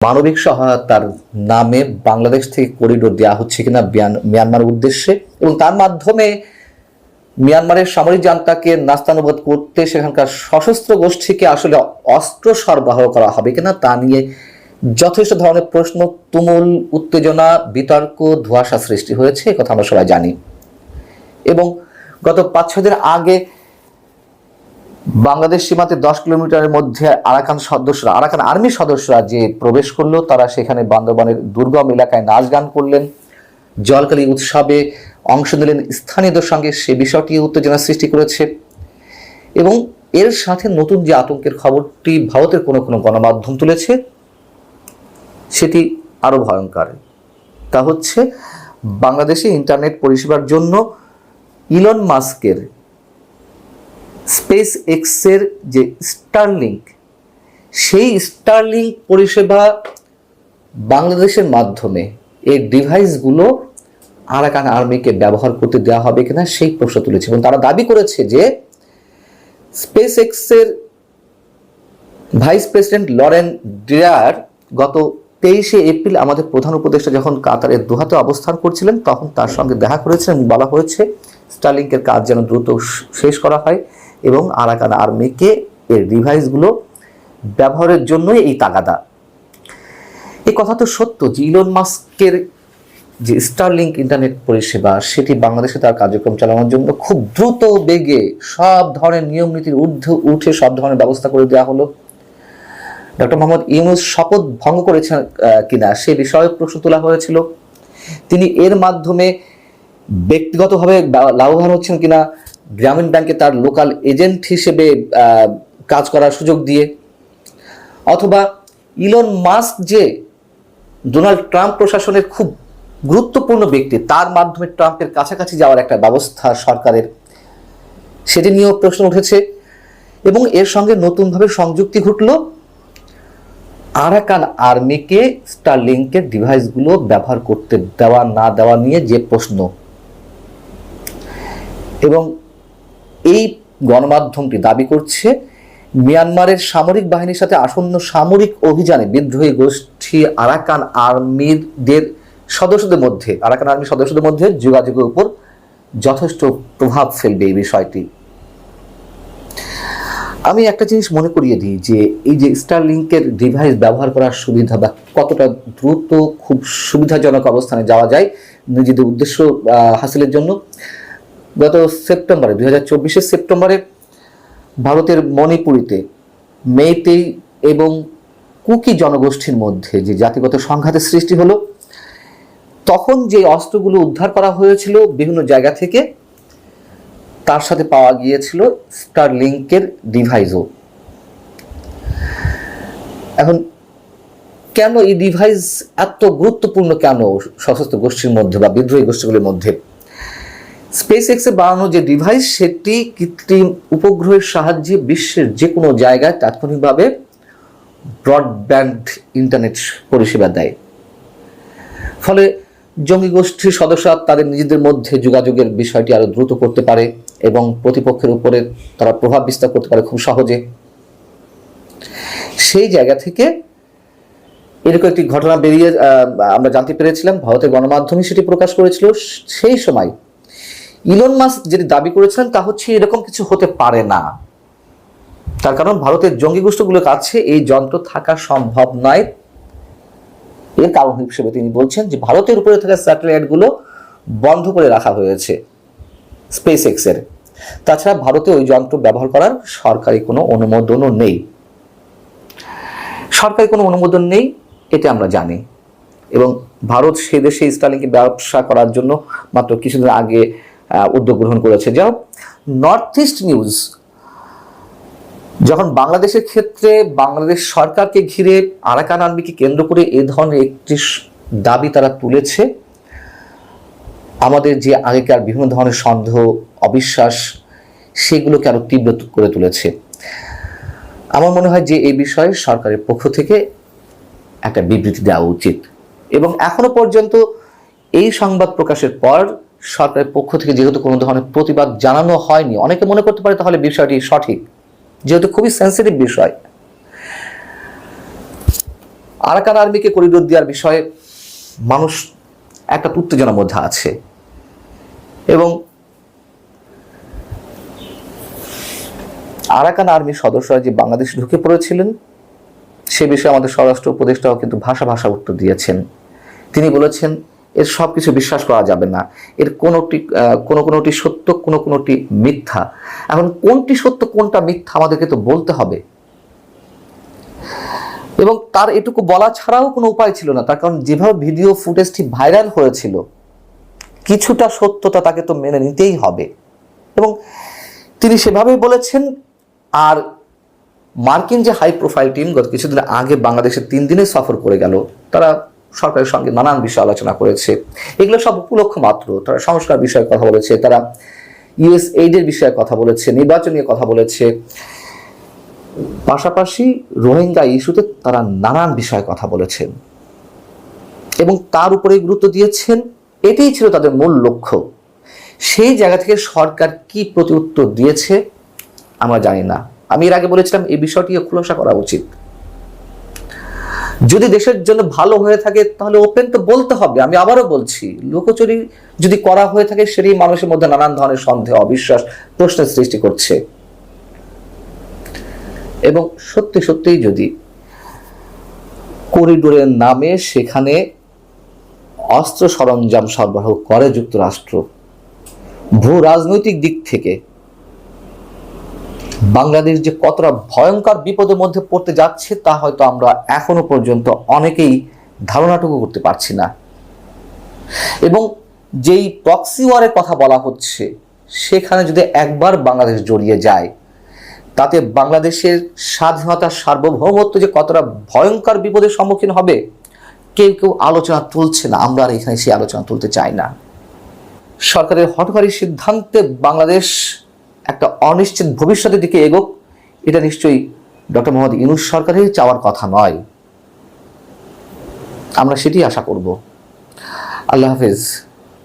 মানবিক সহায়তার নামে বাংলাদেশ থেকে করিডোর দেওয়া হচ্ছে কিনা মিয়ানমার উদ্দেশ্যে এবং তার মাধ্যমে মিয়ানমারের সামরিক জান্তাকে নাস্তানুবাদ করতে সেখানকার সশস্ত্র গোষ্ঠীকে আসলে অস্ত্র সরবরাহ করা হবে কিনা তা নিয়ে যথেষ্ট ধরনের প্রশ্ন, তুমুল উত্তেজনা, বিতর্ক, ধোঁয়াশা সৃষ্টি হয়েছে কথা আমরা সবাই জানি। এবং গত পাঁচ ছয় দিন আগে বাংলাদেশ সীমান্তে দশ কিলোমিটারের মধ্যে আরাকান সদস্যরা, আরাকান আর্মি সদস্যরা যে প্রবেশ করল, তারা সেখানে বান্দরবানের দুর্গম এলাকায় নাচ গান করলেন। জলকালী উৎসবে অংশ নিলেন স্থানীয়দের সঙ্গে, সে বিষয়টি উত্তেজনা সৃষ্টি করেছে। এবং এর সাথে নতুন যে আতঙ্কের খবরটি ভারতের কোনো কোনো গণমাধ্যম তুলেছে, সেটি আরও ভয়ঙ্কর। তা হচ্ছে, বাংলাদেশে ইন্টারনেট পরিষেবার জন্য ইলন মাস্কের স্পেস এক্সের যে স্টারলিংক, সেই স্টারলিংক পরিষেবা বাংলাদেশের মাধ্যমে এই ডিভাইসগুলো আরাকান আর্মিকে ব্যবহার করতে দেওয়া হবে কিনা সেই প্রশ্ন তুলেছে। এবং তারা দাবি করেছে যে স্পেস এক্সের ভাইস প্রেসিডেন্ট লরেন ডিয়ার গত তেইশে এপ্রিল আমাদের প্রধান উপদেষ্টা যখন কাতারের দোহাতে অবস্থান করছিলেন, তখন তার সঙ্গে দেখা করেছেন এবং বলা হয়েছে স্টারলিংকের কাজ যেন দ্রুত শেষ করা হয় এবং আরাকান আর্মিকে এর ডিভাইসগুলো ব্যবহারের জন্যই এই তাগাদা। এই কথা তো সত্য যে ইলন মাস্কের যে স্টারলিংক ইন্টারনেট পরিষেবা, সেটি বাংলাদেশে তার কার্যক্রম চালানোর জন্য খুব দ্রুত বেগে সব ধরনের নিয়ম নীতির ঊর্ধ্বে উঠে সব ধরনের ব্যবস্থা করে দেওয়া হলো। ডক্টর মোহাম্মদ ইউনুস শপথ ভঙ্গ করেছেন কিনা সে বিষয়ে প্রশ্ন তোলা হয়েছিল। তিনি এর মাধ্যমে ব্যক্তিগতভাবে লাভবান হচ্ছেন কিনা, গ্রামীণ ব্যাংকে তার লোকাল এজেন্ট হিসেবে কাজ করার সুযোগ দিয়ে, অথবা ইলন মাস্ক যে ডোনাল্ড ট্রাম্প প্রশাসনের খুব গুরুত্বপূর্ণ ব্যক্তি, তার মাধ্যমে ট্রাম্পের কাছাকাছি যাওয়ার একটা ব্যবস্থা সরকারের, সেটি নিয়েও প্রশ্ন উঠেছে। এবং এর সঙ্গে নতুনভাবে সংযুক্তি ঘটল। আরাকান আর্মিকে স্টার স্টারলিংকের ডিভাইসগুলো ব্যবহার করতে দেওয়া, না দেওয়া নিয়ে যে প্রশ্ন এবং এই গণমাধ্যমটি দাবি করছে, মিয়ানমারের সামরিক বাহিনীর সাথে আসন্ন সামরিক অভিযানে বিদ্রোহী গোষ্ঠী আরাকান আর্মিদের সদস্যদের মধ্যে, আরাকান আর্মির সদস্যদের মধ্যে যোগাযোগের উপর যথেষ্ট প্রভাব ফেলবে এই বিষয়টি। আমি একটা জিনিস মনে করিয়ে দিই যে, এই যে স্টারলিংকের ডিভাইস ব্যবহার করার সুবিধা বা কতটা দ্রুত, খুব সুবিধাজনক অবস্থানে যাওয়া যায়, নিজেদের উদ্দেশ্য হাসিলের জন্য গত সেপ্টেম্বরে, দুই হাজার চব্বিশের সেপ্টেম্বরে ভারতের মণিপুরীতে মেইতেই এবং কুকি জনগোষ্ঠীর মধ্যে যে জাতিগত সংঘাতের সৃষ্টি হলো, তখন যে অস্ত্রগুলো উদ্ধার করা হয়েছিল বিভিন্ন জায়গা থেকে, তার সাথে পাওয়া গিয়েছিল স্টার স্টারলিংকের ডিভাইসও এখন, কেন এই ডিভাইস এত গুরুত্বপূর্ণ কেন সশস্ত্র গোষ্ঠীর মধ্যে বা বিদ্রোহী গোষ্ঠীগুলির মধ্যে? স্পেস এক্সে বানানো যে ডিভাইস সেটি কৃত্রিম উপগ্রহের সাহায্যে বিশ্বের যে কোনো জায়গায় তাৎক্ষণিকভাবে ব্রডব্যান্ড ইন্টারনেট পরিষেবা দেয়। ফলে জঙ্গি গোষ্ঠীর সদস্যরা তাদের নিজেদের মধ্যে যোগাযোগের বিষয়টি আরও দ্রুত করতে পারে এবং প্রতিপক্ষের উপরে তারা প্রভাব বিস্তার করতে পারে খুব সহজে। সেই জায়গা থেকে এরকম একটি ঘটনা বেরিয়ে আমরা জানতে পেরেছিলাম, ভারতের গণমাধ্যমে সেটি প্রকাশ করেছিল। সেই সময় ইলন মাস্ক যেটি দাবি করেছিলেন, তা হচ্ছে এরকম কিছু হতে পারে না। তার কারণ ভারতের জঙ্গি গোষ্ঠীগুলোর কাছে এই যন্ত্র থাকা সম্ভব নয়। এর কারণ হিসেবে তিনি বলছেন যে, ভারতের উপরে থাকা স্যাটেলাইটগুলো বন্ধ করে রাখা হয়েছে স্পেস এক্সের তাছাড়া ভারতে ওই যন্ত্র ব্যবহার করার সরকারি কোনো অনুমোদনও নেই। সরকারি কোনো অনুমোদন নেই, এটা আমরা জানি। এবং ভারত সে দেশে স্টালিংকে ব্যবসা করার জন্য মাত্র কিছুদিন আগে উদ্যোগ গ্রহণ করেছে। যাও নর্থ ইস্ট নিউজ যখন বাংলাদেশের ক্ষেত্রে বাংলাদেশ সরকারকে ঘিরে আরাকান আর্মিকে কেন্দ্র করে এ ধরনের একটি দাবি তারা তুলেছে, আমাদের যে আগেকার বিভিন্ন ধরনের সন্দেহ, অবিশ্বাস, সেগুলোকে আরও তীব্র করে তুলেছে। আমার মনে হয় যে এই বিষয়ে সরকারের পক্ষ থেকে একটা বিবৃতি দেওয়া উচিত। এবং এখনও পর্যন্ত এই সংবাদ প্রকাশের পর সরকারের পক্ষ থেকে যেহেতু কোনো ধরনের প্রতিবাদ জানানো হয়নি, অনেকে মনে করতে পারে তাহলে বিষয়টি সঠিক। যেহেতু খুবই সেন্সিটিভ বিষয়। আরাকান আর্মিকে করিডোর দেওয়ার বিষয়ে মানুষ একটা উত্তেজনার মধ্যে আছে। এবং আরাকান আর্মির সদস্যরা যে বাংলাদেশে ঢুকে পড়েছিলেন, সে বিষয়ে আমাদের স্বরাষ্ট্র উপদেষ্টাও কিন্তু ভাষা ভাষা উত্তর দিয়েছেন। তিনি বলেছেন এর সব কিছু বিশ্বাস করা যাবে না। এর কোনোটি কোনো কোনোটি সত্য, কোনো কোনোটি মিথ্যা। এখন কোনটি সত্য, কোনটা মিথ্যা আমাদেরকে তো বলতে হবে। এবং তার এটুকু বলা ছাড়াও কোনো উপায় ছিল না। তার কারণ যেভাবে ভিডিও ফুটেজটি ভাইরাল হয়েছিল, কিছুটা সত্যতা তাকে তো মেনে নিতেই হবে। এবং তিনি সেভাবেই বলেছেন, আর মার্কিন যে হাই প্রোফাইল টিম গত কিছুদিন আগে বাংলাদেশে তিন দিনে সফর করে গেল, তারা সরকারের সঙ্গে নানান বিষয় আলোচনা করেছে। এগুলো সব উপলক্ষ মাত্র। তারা সংস্কার বিষয়ে কথা বলেছে, তারা ইউএস এইডের বিষয়ে কথা বলেছে, নির্বাচন নিয়ে কথা বলেছে। পাশাপাশি রোহিঙ্গা ইস্যুতে তারা নানান বিষয়ে কথা বলেছেন এবং তার উপরে গুরুত্ব দিয়েছেন। এটাই ছিল তাদের মূল লক্ষ্য। সেই জায়গা থেকে সরকার কি প্রতিউত্তর দিয়েছে, আমরা জানি না। আমি এর আগে বলেছিলাম, এই বিষয়টিকে খোলাসা করা উচিত। যদি দেশের জন্য ভালো হয়ে থাকে, তাহলে ওপেন তো বলতে হবে। আমি আবারও বলছি, লোকচুরি যদি করা হয়ে থাকে সেটাই মানুষের মধ্যে নানান ধরনের সন্দেহ, অবিশ্বাস প্রশ্নের সৃষ্টি করছে। এবং সত্যি সত্যিই যদি করিডোরের নামে সেখানে অস্ত্র সরঞ্জাম সরবরাহ করে যুক্তরাষ্ট্র ভূ রাজনৈতিক দিক থেকে বাংলাদেশ যে কতটা ভয়ঙ্কর বিপদের মধ্যে পড়তে যাচ্ছে তা হয়তো আমরা এখনও পর্যন্ত অনেকেই ধারণাটুকু করতে পারছি না। এবং যেই প্রক্সি ওয়ারের কথা বলা হচ্ছে, সেখানে যদি একবার বাংলাদেশ জড়িয়ে যায়, তাতে বাংলাদেশের স্বাধীনতা সার্বভৌমত্ব যে কতটা ভয়ঙ্কর বিপদের সম্মুখীন হবে, কেউ কেউ আলোচনা তুলছে না। আমরা আর এখানে সেই আলোচনা তুলতে চাই না। সরকারের হটকারী সিদ্ধান্তে বাংলাদেশ একটা অনিশ্চিত ভবিষ্যতের দিকে এগোক, এটা নিশ্চয়ই ডক্টর মোহাম্মদ ইউনুস সরকারের চাওয়ার কথা নয়। আমরা সেটি আশা করব। আল্লাহ হাফেজ।